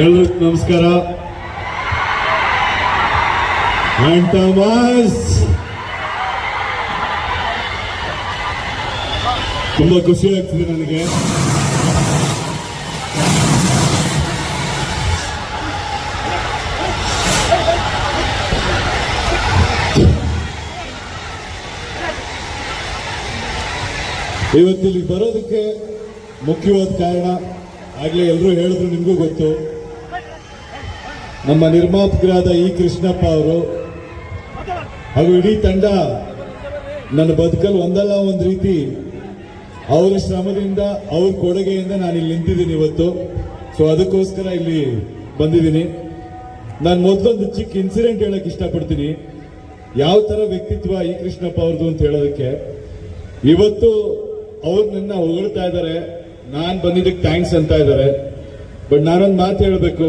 ಎಲ್ರಿಗೂ ನಮಸ್ಕಾರ. ತುಂಬಾ ಖುಷಿ ಆಗ್ತಿದೆ ನನಗೆ. ಇವತ್ತಿಲ್ಲಿ ಬರೋದಕ್ಕೆ ಮುಖ್ಯವಾದ ಕಾರಣ ಆಗ್ಲೇ ಎಲ್ಲರೂ ಹೇಳಿದ್ರು ನಿಮಗೂ ಗೊತ್ತು. ನಮ್ಮ ನಿರ್ಮಾಪಕರಾದ ಇ ಕೃಷ್ಣಪ್ಪ ಅವರು ಹಾಗೂ ಇಡೀ ತಂಡ ನನ್ನ ಬದುಕಲ್ಲಿ ಒಂದಲ್ಲ ಒಂದು ರೀತಿ ಅವರ ಶ್ರಮದಿಂದ, ಅವ್ರ ಕೊಡುಗೆಯಿಂದ ನಾನು ಇಲ್ಲಿ ನಿಂತಿದ್ದೀನಿ ಇವತ್ತು. ಸೊ ಅದಕ್ಕೋಸ್ಕರ ಇಲ್ಲಿ ಬಂದಿದ್ದೀನಿ. ನಾನು ಮೊದಲೊಂದು ಚಿಕ್ಕ ಇನ್ಸಿಡೆಂಟ್ ಹೇಳಕ್ ಇಷ್ಟಪಡ್ತೀನಿ. ಯಾವ ಥರ ವ್ಯಕ್ತಿತ್ವ ಇ ಕೃಷ್ಣಪ್ಪ ಅವ್ರದ್ದು ಅಂತ ಹೇಳೋದಕ್ಕೆ. ಇವತ್ತು ಅವ್ರು ನನ್ನ ಹೊಗಳ್ತಾ ಇದ್ದಾರೆ. ನಾನು ಬಂದಿದ್ದಕ್ಕೆ ಥ್ಯಾಂಕ್ಸ್ ಅಂತ ಇದ್ದಾರೆ. ಬಟ್ ನಾನೊಂದು ಮಾತು ಹೇಳಬೇಕು.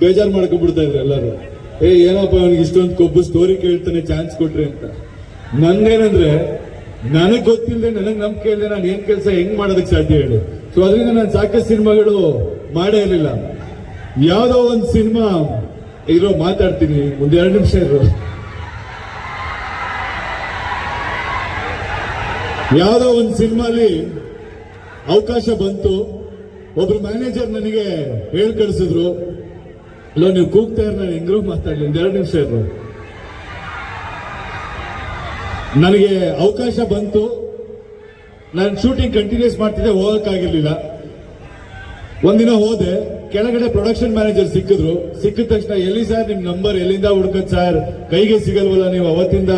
ಬೇಜಾರು ಮಾಡ್ಕೊಂಡ್ಬಿಡ್ತಾ ಇದ್ರು ಎಲ್ಲರೂ. ಏ, ಏನಪ್ಪ ಅವನಿಗೆ ಇಷ್ಟೊಂದು ಕೊಬ್ಬು ಸ್ಟೋರಿ ಕೇಳ್ತಾನೆ ಚಾನ್ಸ್ ಕೊಟ್ರಿ ಅಂತ. ನಂದೇನಂದ್ರೆ ನನಗ್ ಗೊತ್ತಿಲ್ಲದೆ ನನಗ್ ನಂಬಿಕೆ ಇಲ್ಲದೆ ನಾನು ಏನ್ ಕೆಲಸ, ಹೆಂಗ್ ಮಾಡೋದಕ್ಕೆ ಸಾಧ್ಯ ಹೇಳಿ. ಸೊ ಅದರಿಂದ ನಾನು ಸಾಕಷ್ಟು ಸಿನಿಮಾಗಳು ಮಾಡೇ ಇರಲಿಲ್ಲ. ಯಾವುದೋ ಒಂದು ಸಿನಿಮಾ ಇರೋ ಮಾತಾಡ್ತೀನಿ. ಒಂದು ಎರಡು ನಿಮಿಷ ಇರೋ. ಯಾವುದೋ ಒಂದು ಸಿನಿಮಾಲಿ ಅವಕಾಶ ಬಂತು. ಒಬ್ರು ಮ್ಯಾನೇಜರ್ ನನಗೆ ಹೇಳ್ ಕಳಿಸಿದ್ರು. ಅಲ್ಲೋ ನೀವು ಕೂಗ್ತಾ ಇರ ನಾನು ಹೆಂಗ್ರೂ ಮಾತಾಡ್ಲಿ? ಒಂದು ಎರಡು ನಿಮಿಷ ನನಗೆ ಅವಕಾಶ ಬಂತು. ನಾನು ಶೂಟಿಂಗ್ ಕಂಟಿನ್ಯೂಸ್ ಮಾಡ್ತಿದ್ದೆ, ಹೋಗೋಕ್ಕಾಗಿರ್ಲಿಲ್ಲ. ಒಂದಿನ ಹೋದೆ, ಕೆಳಗಡೆ ಪ್ರೊಡಕ್ಷನ್ ಮ್ಯಾನೇಜರ್ ಸಿಕ್ಕಿದ್ರು. ಸಿಕ್ಕಿದ ತಕ್ಷಣ, ಎಲ್ಲಿ ಸರ್ ನಿಮ್ಮ ನಂಬರ್ ಎಲ್ಲಿಂದ ಹುಡ್ಕದ್ ಸರ್? ಕೈಗೆ ಸಿಗಲ್ವಲ್ಲ ನೀವು, ಅವತ್ತಿಂದ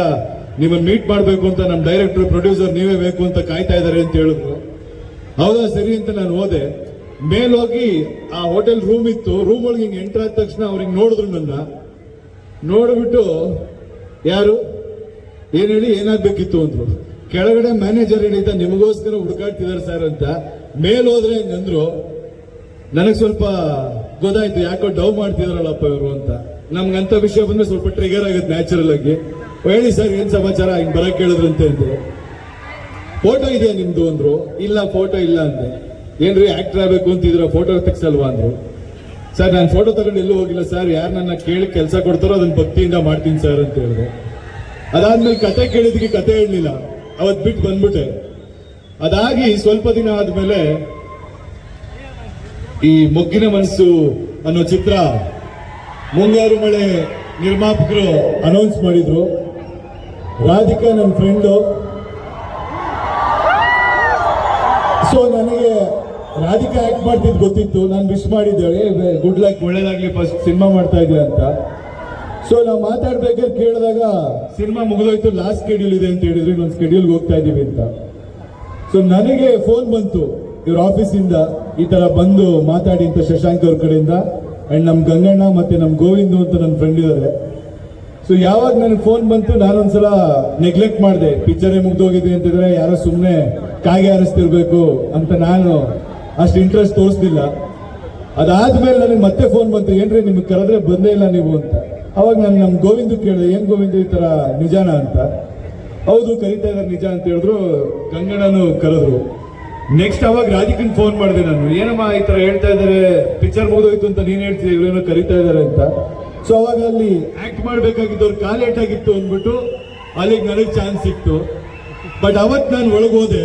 ನಿಮ್ಮನ್ನು ಮೀಟ್ ಮಾಡಬೇಕು ಅಂತ ನಮ್ಮ ಡೈರೆಕ್ಟರ್ ಪ್ರೊಡ್ಯೂಸರ್ ನೀವೇ ಬೇಕು ಅಂತ ಕಾಯ್ತಾ ಇದ್ದಾರೆ ಅಂತ ಹೇಳಿದ್ರು. ಹೌದಾ, ಸರಿ ಅಂತ ನಾನು ಹೋದೆ. ಮೇಲೋಗಿ ಆ ಹೋಟೆಲ್ ರೂಮ್ ಇತ್ತು. ರೂಮ್ ಒಳಗೆ ಹಿಂಗೆ ಎಂಟರ್ ಆದ ತಕ್ಷಣ ಅವ್ರಿಗೆ ನೋಡಿದ್ರು ನನ್ನ. ನೋಡ್ಬಿಟ್ಟು, ಯಾರು? ಏನು ಹೇಳಿ? ಏನಾಗ್ಬೇಕಿತ್ತು ಅಂದ್ರು. ಕೆಳಗಡೆ ಮ್ಯಾನೇಜರ್ ಹೇಳಿದ್ದ ನಿಮಗೋಸ್ಕರ ಹುಡುಕಾಡ್ತಿದ್ದಾರೆ ಸರ್ ಅಂತ. ಮೇಲ್ ಹೋದ್ರೆ ಹಿಂಗಂದ್ರು ನನಗೆ ಸ್ವಲ್ಪ ಗೊತ್ತಾಯ್ತು, ಯಾಕೋ ಡವ್ ಮಾಡ್ತಿದಾರಲ್ಲಪ್ಪ ಇವರು ಅಂತ. ನಮ್ಗಂತ ವಿಷಯ ಬಂದ್ರೆ ಸ್ವಲ್ಪ ಟ್ರಿಗರ್ ಆಗುತ್ತೆ ನ್ಯಾಚುರಲ್ ಆಗಿ. ಹೇಳಿ ಸರ್ ಏನ್ ಸಮಾಚಾರ? ಹಿಂಗ್ ಬರಕ್ ಅಂತ ಅಂದ್ರು ಫೋಟೋ ಇದೆಯಾ ನಿಮ್ದು ಅಂದ್ರು. ಇಲ್ಲ ಫೋಟೋ ಇಲ್ಲ ಅಂದೆ. ಏನ್ರಿ ಆಕ್ಟರ್ ಆಗ್ಬೇಕು ಅಂತಿದ್ರ ಫೋಟೋ ತೆಗ್ಸಲ್ವಾ ಅಂದ್ರು? ಸರ್, ನಾನು ಫೋಟೋ ತಗೊಂಡು ಎಲ್ಲೂ ಹೋಗಿಲ್ಲ ಸರ್. ಯಾರು ನನ್ನ ಕೇಳಿ ಕೆಲಸ ಕೊಡ್ತಾರೋ ಅದನ್ನ ಭಕ್ತಿಯಿಂದ ಮಾಡ್ತೀನಿ ಸರ್ ಅಂತ ಹೇಳಿದೆ. ಅದಾದ್ಮೇಲೆ ಕತೆ ಕೇಳಿದಕ್ಕೆ ಕತೆ ಹೇಳಲಿಲ್ಲ. ಅವತ್ ಬಿಟ್ಟು ಬಂದ್ಬಿಟ್ಟೆ. ಅದಾಗಿ ಸ್ವಲ್ಪ ದಿನ ಆದ್ಮೇಲೆ ಈ ಮೊಗ್ಗಿನ ಮನಸ್ಸು ಅನ್ನೋ ಚಿತ್ರ ಮುಂಗಾರು ಮಳೆ ನಿರ್ಮಾಪಕರು ಅನೌನ್ಸ್ ಮಾಡಿದ್ರು. ರಾಧಿಕಾ ನನ್ನ ಫ್ರೆಂಡು ಸೊ ನನಗೆ ರಾಧಿಕಾ ಆಕ್ಟ್ ಮಾಡ್ತಿದ್ ಗೊತ್ತಿತ್ತು? ನಾನು ಮಿಸ್ ಮಾಡಿದ್ದೇವೆ ಗುಡ್ ಲಕ್ ಒಳ್ಳೇದಾಗ್ಲಿ ಫಸ್ಟ್ ಸಿನಿಮಾ ಮಾಡ್ತಾ ಇದ್ದೆ ಅಂತ. ಸೊ ನಾವು ಮಾತಾಡ್ಬೇಕಾದ್ರೆ ಕೇಳಿದಾಗ ಸಿನಿಮಾ ಮುಗಿದೋಯ್ತು ಲಾಸ್ಟ್ ಸ್ಕೆಡ್ಯೂಲ್ ಇದೆ ಅಂತ ಹೇಳಿದ್ರು ಇನ್ನೊಂದು ಸ್ಕೆಡ್ಯೂಲ್ಗೆ ಹೋಗ್ತಾ ಇದೀವಿ ಅಂತ. ಸೊ ನನಗೆ ಫೋನ್ ಬಂತು ಇವ್ರ ಆಫೀಸಿಂದ ಈ ತರ ಬಂದು ಮಾತಾಡಿ ಅಂತ ಶಶಾಂಕ್ ಅವ್ರ ಕಡೆಯಿಂದ. ಅಂಡ್ ನಮ್ಮ ಗಂಗಣ್ಣ ಮತ್ತೆ ನಮ್ಮ ಗೋವಿಂದು ಅಂತ ನನ್ನ ಫ್ರೆಂಡ್ ಇದ್ದಾರೆ ಸೊ ಯಾವಾಗ ನನಗೆ ಫೋನ್ ಬಂತು ನಾನೊಂದ್ಸಲ ನೆಗ್ಲೆಕ್ಟ್ ಮಾಡಿದೆ. ಪಿಕ್ಚರೇ ಮುಗ್ದೋಗಿದೆ ಅಂತಿದ್ರೆ ಯಾರೋ ಸುಮ್ಮನೆ ಕಾಗೆ ಹಾರಿಸ್ತಿರ್ಬೇಕು ಅಂತ ನಾನು ಅಷ್ಟು ಇಂಟ್ರೆಸ್ಟ್ ತೋರಿಸ್ತಿಲ್ಲ ಅದಾದ್ಮೇಲೆ ನನಗೆ ಮತ್ತೆ ಫೋನ್ ಬಂತು, ಏನ್ರಿ, ನಿಮ್ಗೆ ಕರೆದ್ರೆ ಬಂದೇ ಇಲ್ಲ ನೀವು ಅಂತ. ಅವಾಗ ನಾನು ನಮ್ಮ ಗೋವಿಂದ ಕೇಳಿದೆ, ಏನ್ ಗೋವಿಂದ, ಈ ತರ ನಿಜಾನ ಅಂತ? ಹೌದು, ಕರಿತಾ ಇದ್ದಾರೆ ನಿಜ ಅಂತ ಹೇಳಿದ್ರು, ಗಂಗಣ್ಣನು ಕರೆದ್ರು. ನೆಕ್ಸ್ಟ್ ಅವಾಗ ರಾಜಕೀಯ ಫೋನ್ ಮಾಡಿದೆ ನಾನು. ಏನಮ್ಮ ಈ ತರ ಹೇಳ್ತಾ ಇದ್ದಾರೆ ಪಿಕ್ಚರ್ ಮುಗಿದೋಯ್ತು ಅಂತ ನೀನ್ ಹೇಳ್ತಿದ್ದೆ ಇವ್ರೇನೋ ಕರಿತಾ ಇದ್ದಾರೆ ಅಂತ? ಸೊ ಅವಾಗ ಅಲ್ಲಿ ಆಕ್ಟ್ ಮಾಡ್ಬೇಕಾಗಿದ್ದವ್ರು ಕಾಲ್ ಲೇಟ್ ಆಗಿತ್ತು ಅಂದ್ಬಿಟ್ಟು, ಅಲ್ಲಿಗೆ ನನಗೆ ಚಾನ್ಸ್ ಸಿಕ್ತು. ಬಟ್ ಅವತ್ ನಾನು ಒಳಗೆ ಹೋದೆ.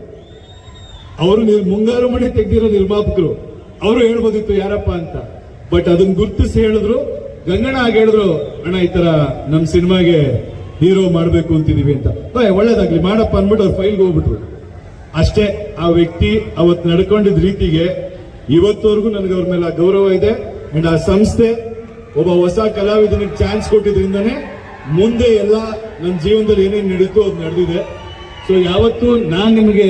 ಅವರು ಮುಂಗಾರು ಮಳೆ ತೆಗೆದಿರೋ ನಿರ್ಮಾಪಕರು. ಅವರು ಹೇಳ್ಬೋದಿತ್ತು, ಯಾರಪ್ಪ ಅಂತ. ಬಟ್ ಅದನ್ನ ಗುರ್ತಿಸಿ ಹೇಳಿದ್ರು, ಗಂಗಣ್ಣ ಆಗಿ ಹೇಳಿದ್ರು, ಅಣ್ಣ, ಈ ತರ ನಮ್ಮ ಸಿನಿಮಾಗೆ ಹೀರೋ ಮಾಡಬೇಕು ಅಂತಿದೀವಿ ಅಂತ. ಒಳ್ಳೇದಾಗ್ಲಿ, ಮಾಡಪ್ಪ ಅಂದ್ಬಿಟ್ಟು ಅವ್ರ ಫೈಲ್ಗೆ ಹೋಗ್ಬಿಟ್ರು. ಅಷ್ಟೇ, ಆ ವ್ಯಕ್ತಿ ಅವತ್ತು ನಡ್ಕೊಂಡಿದ್ದ ರೀತಿಗೆ ಇವತ್ತವರೆಗೂ ನನಗೆ ಅವ್ರ ಮೇಲೆ ಆ ಗೌರವ ಇದೆ. ಅಂಡ್ ಆ ಸಂಸ್ಥೆ ಒಬ್ಬ ಹೊಸ ಕಲಾವಿದನಿಗೆ ಚಾನ್ಸ್ ಕೊಟ್ಟಿದ್ರಿಂದನೇ ಮುಂದೆ ಎಲ್ಲ ನನ್ನ ಜೀವನದಲ್ಲಿ ಏನೇನು ನಡೀತು, ಅದು ನಡೆದಿದೆ. ಸೊ ಯಾವತ್ತೂ ನಾನು ನಿಮಗೆ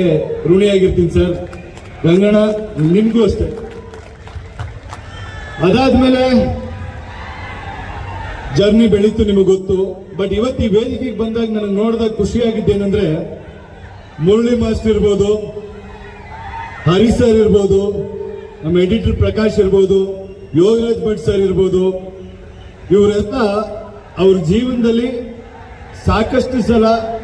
ಋಣಿಯಾಗಿರ್ತೀನಿ ಸರ್ ಗಂಗಣ್ಣ, ನಿಮಗೂ ಅಷ್ಟೇ. ಅದಾದ್ಮೇಲೆ, ಜರ್ನಿ ಬೆಳೀತು ನಿಮಗೆ ಗೊತ್ತು. ಬಟ್ ಇವತ್ತು ಈ ವೇದಿಕೆಗೆ ಬಂದಾಗ ನನಗೆ ನೋಡಿದಾಗ ಖುಷಿಯಾಗಿದ್ದೇನೆಂದ್ರೆ ಮುರಳಿ ಮಾಸ್ಟರ್ ಇರ್ಬೋದು, ಹರಿ ಸರ್ ಇರ್ಬೋದು, ನಮ್ಮ ಎಡಿಟರ್ ಪ್ರಕಾಶ್ ಇರ್ಬೋದು, ಯೋಗರಾಜ್ ಭಟ್ ಸರ್ ಇರ್ಬೋದು, ಇವರೆಲ್ಲ ಅವ್ರ ಜೀವನದಲ್ಲಿ ಸಾಕಷ್ಟು ಸಲ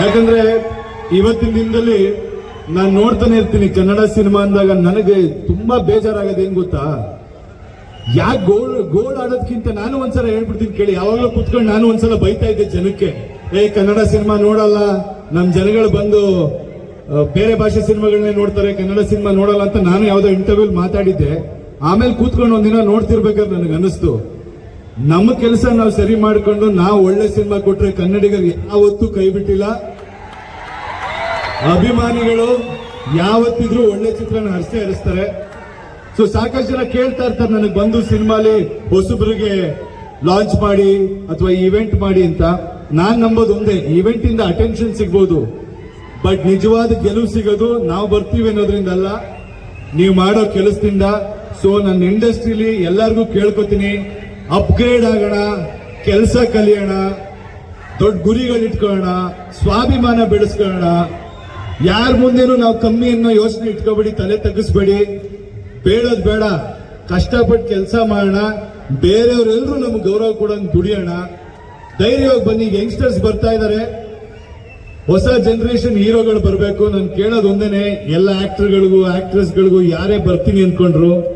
ಯಾಕಂದ್ರೆ ಇವತ್ತಿನ ದಿನದಲ್ಲಿ ನಾನು ನೋಡ್ತಾನೆ ಇರ್ತೀನಿ ಕನ್ನಡ ಸಿನಿಮಾ ಅಂದಾಗ ನನಗೆ ತುಂಬಾ ಬೇಜಾರಾಗದೆ ಏನ್ ಗೊತ್ತಾ? ಯಾಕೆ ಗೋಲ್ ಗೋಲ್ ಆಡೋದ್ಕಿಂತ ನಾನು ಒಂದ್ಸಲ ಹೇಳ್ಬಿಡ್ತೀನಿ ಕೇಳಿ. ಯಾವಾಗಲೂ ಕುತ್ಕೊಂಡು ನಾನು ಒಂದ್ಸಲ ಬೈತಾ ಇದ್ದೆ ಜನಕ್ಕೆ. ಏ, ಕನ್ನಡ ಸಿನಿಮಾ ನೋಡಲ್ಲ, ನಮ್ ಜನಗಳು ಬಂದು ಬೇರೆ ಭಾಷೆ ಸಿನಿಮಾಗಳನ್ನೇ ನೋಡ್ತಾರೆ, ಕನ್ನಡ ಸಿನಿಮಾ ನೋಡಲ್ಲ ಅಂತ ನಾನು ಯಾವ್ದೋ ಇಂಟರ್ವ್ಯೂಲ್ ಮಾತಾಡಿದ್ದೆ. ಆಮೇಲೆ ಕೂತ್ಕೊಂಡು ಒಂದಿನ ನೋಡ್ತಿರ್ಬೇಕಾದ್ರೆ ನನಗೆ ಅನಿಸ್ತು ನಮ್ಮ ಕೆಲಸ ನಾವು ಸರಿ ಮಾಡಿಕೊಂಡು ನಾವು ಒಳ್ಳೆ ಸಿನಿಮಾ ಕೊಟ್ರೆ ಕನ್ನಡಿಗರು ಯಾವತ್ತೂ ಕೈ ಬಿಟ್ಟಿಲ್ಲ. ಅಭಿಮಾನಿಗಳು ಯಾವತ್ತಿದ್ರೂ ಒಳ್ಳೆ ಚಿತ್ರನ ಹರಿಸೇ ಹರಿಸ್ತಾರೆ ಸೊ ಸಾಕಷ್ಟು ಜನ ಕೇಳ್ತಾ ಇರ್ತಾರೆ, ನನಗೆ ಬಂದು ಸಿನಿಮಾಲಿ ಹೊಸಬರಿಗೆ ಲಾಂಚ್ ಮಾಡಿ ಅಥವಾ ಇವೆಂಟ್ ಮಾಡಿ ಅಂತ. ನಾನು ನಂಬೋದು ಒಂದೇ ಇವೆಂಟ್ ಇಂದ ಅಟೆನ್ಷನ್ ಸಿಗ್ಬೋದು. ಬಟ್ ನಿಜವಾದ ಗೆಲುವು ಸಿಗೋದು ನಾವು ಬರ್ತೀವಿ ಅನ್ನೋದ್ರಿಂದ ಅಲ್ಲ. ನೀವು ಮಾಡೋ ಕೆಲಸದಿಂದ. ಸೊ ನನ್ನ ಇಂಡಸ್ಟ್ರಿಲಿ ಎಲ್ಲರಿಗೂ ಕೇಳ್ಕೊತೀನಿ. ಅಪ್ಗ್ರೇಡ್ ಆಗೋಣ, ಕೆಲಸ ಕಲಿಯೋಣ, ದೊಡ್ಡ ಗುರಿಗಳು ಇಟ್ಕೊಳ್ಳೋಣ, ಸ್ವಾಭಿಮಾನ ಬೆಳೆಸ್ಕೊಳ್ಳೋಣ. ಯಾರ ಮುಂದೆನೂ ನಾವು ಕಮ್ಮಿ ಅನ್ನೋ ಯೋಚನೆ ಇಟ್ಕೋಬೇಡಿ, ತಲೆ ತಗ್ಗಿಸ್ಬೇಡಿ. ಬೇಡೋದು ಬೇಡ. ಕಷ್ಟಪಟ್ಟು ಕೆಲಸ ಮಾಡೋಣ. ಬೇರೆಯವರೆಲ್ಲರೂ ನಮ್ಗೆ ಗೌರವ ಕೊಡೋಂಗೆ ದುಡಿಯೋಣ. ಧೈರ್ಯವಾಗಿ ಬನ್ನಿ, ಯಂಗ್ಸ್ಟರ್ಸ್ ಬರ್ತಾ ಇದ್ದಾರೆ ಹೊಸ ಜನರೇಷನ್ ಹೀರೋಗಳು ಬರಬೇಕು. ನಾನು ಕೇಳೋದು ಒಂದೇನೆ, ಎಲ್ಲ ಆಕ್ಟರ್ಗಳಿಗೂ ಆಕ್ಟ್ರೆಸ್ಗಳಿಗೂ ಯಾರೇ ಬರ್ತೀನಿ ಅನ್ಕೊಂಡ್ರು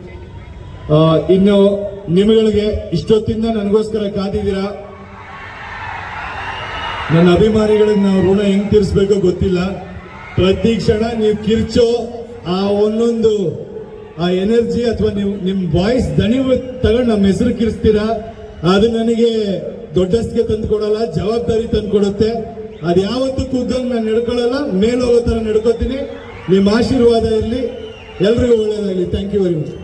ಇನ್ನು ನಿಮಗಳಿಗೆ ಇಷ್ಟೊತ್ತಿಂದ ನನಗೋಸ್ಕರ ಕಾದಿದ್ದೀರಾ? ನನ್ನ ಅಭಿಮಾನಿಗಳಿಗೆ ಋಣ ಹೆಂಗ್ ತೀರಿಸ್ಬೇಕೋ ಗೊತ್ತಿಲ್ಲ. ಪ್ರತಿ ಕ್ಷಣ ನೀವು ಕಿರ್ಚೋ ಆ ಒಂದೊಂದು, ಆ ಎನರ್ಜಿ ಅಥವಾ ನೀವು, ನಿಮ್ ವಾಯ್ಸ್ ದಣಿ ತಗೊಂಡು ನಮ್ಮ ಹೆಸರು ಕಿರಿಸ್ತೀರಾ? ಅದು ನನಗೆ ದೊಡ್ಡಸ್ಗೆ ತಂದು ಕೊಡಲ್ಲ ಜವಾಬ್ದಾರಿ ತಂದು ಕೊಡುತ್ತೆ ಅದು ಯಾವತ್ತೂ ಕುಗ್ಗಂಗ್ ನಾನು ನಡ್ಕೊಳ್ಳಲ್ಲ ಮೇಲೋಗೋ ಥರ ನಡ್ಕೋತೀನಿ. ನಿಮ್ಮ ಆಶೀರ್ವಾದ ಇರಲಿ. ಎಲ್ರಿಗೂ ಒಳ್ಳೇದಾಗಲಿ. Thank you very much